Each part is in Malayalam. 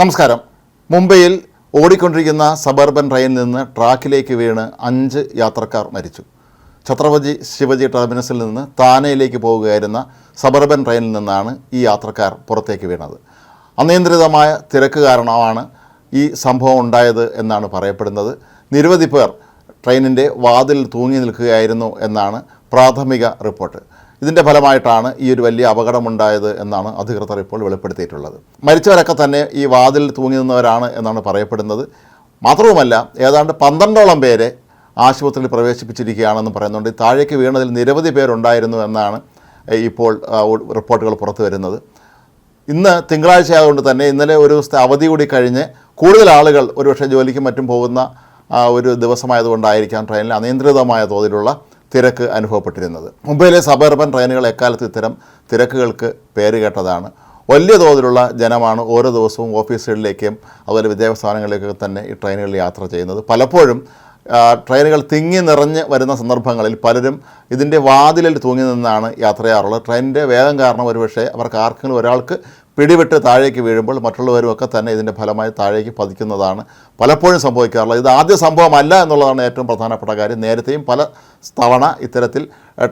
നമസ്കാരം. മുംബൈയിൽ ഓടിക്കൊണ്ടിരിക്കുന്ന സബർബൻ ട്രെയിനിൽ നിന്ന് ട്രാക്കിലേക്ക് വീണ് അഞ്ച് യാത്രക്കാർ മരിച്ചു. ഛത്രപതി ശിവജി ടെർമിനസിൽ നിന്ന് താനയിലേക്ക് പോവുകയായിരുന്ന സബർബൻ ട്രെയിനിൽ നിന്നാണ് ഈ യാത്രക്കാർ പുറത്തേക്ക് വീണത്. അനിയന്ത്രിതമായ തിരക്ക് കാരണമാണ് ഈ സംഭവം ഉണ്ടായത് എന്നാണ് പറയപ്പെടുന്നത്. നിരവധി പേർ ട്രെയിനിന്റെ വാതിൽ തൂങ്ങി നിൽക്കുകയായിരുന്നു എന്നാണ് പ്രാഥമിക റിപ്പോർട്ട്. ഇതിന്റെ ഫലമായിട്ടാണ് ഈ ഒരു വലിയ അപകടമുണ്ടായത് എന്നാണ് അധികൃതർ ഇപ്പോൾ വെളിപ്പെടുത്തിയിട്ടുള്ളത്. മരിച്ചവരൊക്കെ തന്നെ ഈ വാതിൽ തൂങ്ങി നിന്നവരാണ് എന്നാണ് പറയപ്പെടുന്നത്. മാത്രവുമല്ല ഏതാണ്ട് പന്ത്രണ്ടോളം പേരെ ആശുപത്രിയിൽ പ്രവേശിപ്പിച്ചിരിക്കുകയാണെന്ന് പറയുന്നുണ്ട്. താഴേക്ക് വീണതിൽ നിരവധി പേരുണ്ടായിരുന്നു എന്നാണ് ഇപ്പോൾ റിപ്പോർട്ടുകൾ പുറത്തു വരുന്നത്. ഇന്ന് തിങ്കളാഴ്ച ആയതുകൊണ്ട് തന്നെ ഇന്നലെ ഒരു ദിവസത്തെ അവധി കൂടി കഴിഞ്ഞ് കൂടുതൽ ആളുകൾ ഒരുപക്ഷെ ജോലിക്കും മറ്റും പോകുന്ന ഒരു ദിവസമായതുകൊണ്ടായിരിക്കാം ട്രെയിനിൽ അനിയന്ത്രിതമായ തോതിലുള്ള തിരക്ക് അനുഭവപ്പെട്ടിരുന്നത്. മുംബൈയിലെ സബർബൻ ട്രെയിനുകൾ എക്കാലത്ത് ഇത്തരം തിരക്കുകൾക്ക് പേര് കേട്ടതാണ്. വലിയ തോതിലുള്ള ജനമാണ് ഓരോ ദിവസവും ഓഫീസുകളിലേക്കും അതുപോലെ വിദ്യാഭ്യാസ തന്നെ ഈ ട്രെയിനുകളിൽ യാത്ര ചെയ്യുന്നത്. പലപ്പോഴും ട്രെയിനുകൾ തിങ്ങി നിറഞ്ഞ് വരുന്ന സന്ദർഭങ്ങളിൽ പലരും ഇതിന്റെ വാതിലിൽ തൂങ്ങി നിന്നാണ് യാത്ര ചെയ്യാറുള്ളത്. ട്രെയിനിന്റെ വേഗം കാരണം ഒരുപക്ഷെ അവർക്ക് ആർക്കെങ്കിലും ഒരാൾക്ക് പിടിവിട്ട് താഴേക്ക് വീഴുമ്പോൾ മറ്റുള്ളവരും ഒക്കെ തന്നെ ഇതിന്റെ ഫലമായി താഴേക്ക് പതിക്കുന്നതാണ് പലപ്പോഴും സംഭവിക്കാറുള്ളത്. ഇത് ആദ്യ സംഭവമല്ല എന്നുള്ളതാണ് ഏറ്റവും പ്രധാനപ്പെട്ട കാര്യം. നേരത്തെയും പല തവണ ഇത്തരത്തിൽ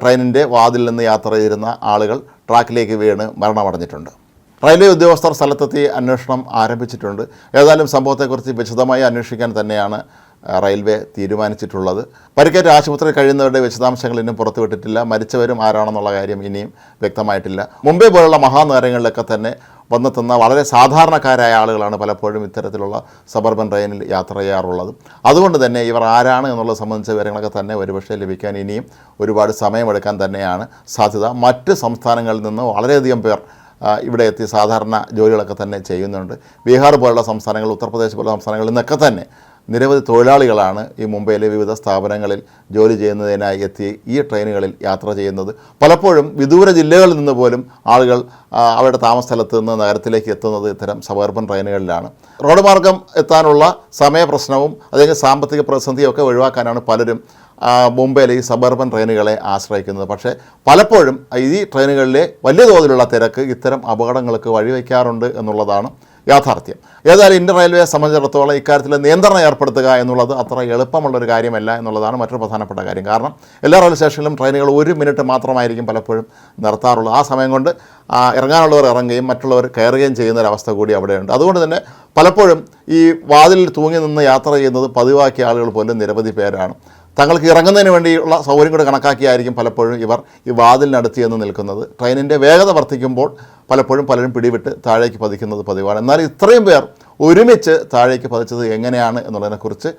ട്രെയിനിന്റെ വാതിൽ നിന്ന് യാത്ര ചെയ്തിരുന്ന ആളുകൾ ട്രാക്കിലേക്ക് വീണ് മരണമടഞ്ഞിട്ടുണ്ട്. റെയിൽവേ ഉദ്യോഗസ്ഥർ സ്ഥലത്തെത്തി അന്വേഷണം ആരംഭിച്ചിട്ടുണ്ട്. ഏതായാലും സംഭവത്തെക്കുറിച്ച് വിശദമായി അന്വേഷിക്കാൻ തന്നെയാണ് റെയിൽവേ തീരുമാനിച്ചിട്ടുള്ളത്. പരിക്കേറ്റ ആശുപത്രിയിൽ കഴിയുന്നവരുടെ വിശദാംശങ്ങൾ ഇനിയും പുറത്തുവിട്ടിട്ടില്ല. മരിച്ചവരും ആരാണെന്നുള്ള കാര്യം ഇനിയും വ്യക്തമായിട്ടില്ല. മുംബൈ പോലുള്ള മഹാനഗരങ്ങളിലൊക്കെ തന്നെ വന്നെത്തുന്ന വളരെ സാധാരണക്കാരായ ആളുകളാണ് പലപ്പോഴും ഇത്തരത്തിലുള്ള സബർബൻ ട്രെയിനിൽ യാത്ര ചെയ്യാറുള്ളത്. അതുകൊണ്ട് തന്നെ ഇവർ ആരാണ് എന്നുള്ളത് സംബന്ധിച്ച വിവരങ്ങളൊക്കെ തന്നെ ഒരുപക്ഷെ ലഭിക്കാൻ ഇനിയും ഒരുപാട് സമയമെടുക്കാൻ തന്നെയാണ് സാധ്യത. മറ്റ് സംസ്ഥാനങ്ങളിൽ നിന്ന് വളരെയധികം പേർ ഇവിടെ എത്തി സാധാരണ ജോലികളൊക്കെ തന്നെ ചെയ്യുന്നുണ്ട്. ബീഹാർ പോലുള്ള സംസ്ഥാനങ്ങൾ ഉത്തർപ്രദേശ് പോലുള്ള സംസ്ഥാനങ്ങളിൽ നിന്നൊക്കെ തന്നെ നിരവധി തൊഴിലാളികളാണ് ഈ മുംബൈയിലെ വിവിധ സ്ഥാപനങ്ങളിൽ ജോലി ചെയ്യുന്നതിനായി എത്തി ഈ ട്രെയിനുകളിൽ യാത്ര ചെയ്യുന്നത്. പലപ്പോഴും വിദൂര ജില്ലകളിൽ നിന്ന് പോലും ആളുകൾ അവരുടെ താമസ സ്ഥലത്ത് നിന്ന് നഗരത്തിലേക്ക് എത്തുന്നത് ഇത്തരം സബർബൻ ട്രെയിനുകളിലാണ്. റോഡ് മാർഗം എത്താനുള്ള സമയ പ്രശ്നവും അല്ലെങ്കിൽ സാമ്പത്തിക പ്രതിസന്ധിയും ഒക്കെ ഒഴിവാക്കാനാണ് പലരും മുംബൈയിലെ ഈ സബർബൻ ട്രെയിനുകളെ ആശ്രയിക്കുന്നത്. പക്ഷേ പലപ്പോഴും ഈ ട്രെയിനുകളിലെ വലിയ തോതിലുള്ള തിരക്ക് ഇത്തരം അപകടങ്ങൾക്ക് വഴിവെക്കാറുണ്ട് എന്നുള്ളതാണ് യാഥാർത്ഥ്യം. ഏതായാലും ഇന്ത്യൻ റെയിൽവേയെ സംബന്ധിച്ചിടത്തോളം ഇക്കാര്യത്തിൽ നിയന്ത്രണം ഏർപ്പെടുത്തുക എന്നുള്ളത് അത്ര എളുപ്പമുള്ളൊരു കാര്യമല്ല എന്നുള്ളതാണ് മറ്റൊരു പ്രധാനപ്പെട്ട കാര്യം. കാരണം എല്ലാ റെയിൽവേ സ്റ്റേഷനിലും ട്രെയിനുകൾ ഒരു മിനിറ്റ് മാത്രമായിരിക്കും പലപ്പോഴും നിർത്താറുള്ളത്. ആ സമയം കൊണ്ട് ഇറങ്ങാനുള്ളവർ ഇറങ്ങുകയും മറ്റുള്ളവർ കയറുകയും ചെയ്യുന്ന ഒരവസ്ഥ കൂടി അവിടെയുണ്ട്. അതുകൊണ്ട് തന്നെ പലപ്പോഴും ഈ വാതിലിൽ തൂങ്ങി നിന്ന് യാത്ര ചെയ്യുന്നത് പതിവാക്കിയ ആളുകൾ പോലും നിരവധി പേരാണ്. തങ്ങൾക്ക് ഇറങ്ങുന്നതിന് വേണ്ടിയുള്ള സൗകര്യം കൂടെ കണക്കാക്കിയായിരിക്കും പലപ്പോഴും ഇവർ ഈ വാതിലിനടുത്ത് ചെന്ന് നിൽക്കുന്നത്. ട്രെയിനിന്റെ വേഗത വർദ്ധിക്കുമ്പോൾ പലപ്പോഴും പലരും പിടിവിട്ട് താഴേക്ക് പതിക്കുന്നത് പതിവാണ്. എന്നാൽ ഇത്രയും പേർ ഒരുമിച്ച് താഴേക്ക് പതിച്ചത് എങ്ങനെയാണ് എന്നുള്ളതിനെക്കുറിച്ച്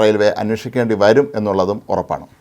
റെയിൽവേ അന്വേഷിക്കേണ്ടി വരും എന്നുള്ളതും ഉറപ്പാണ്.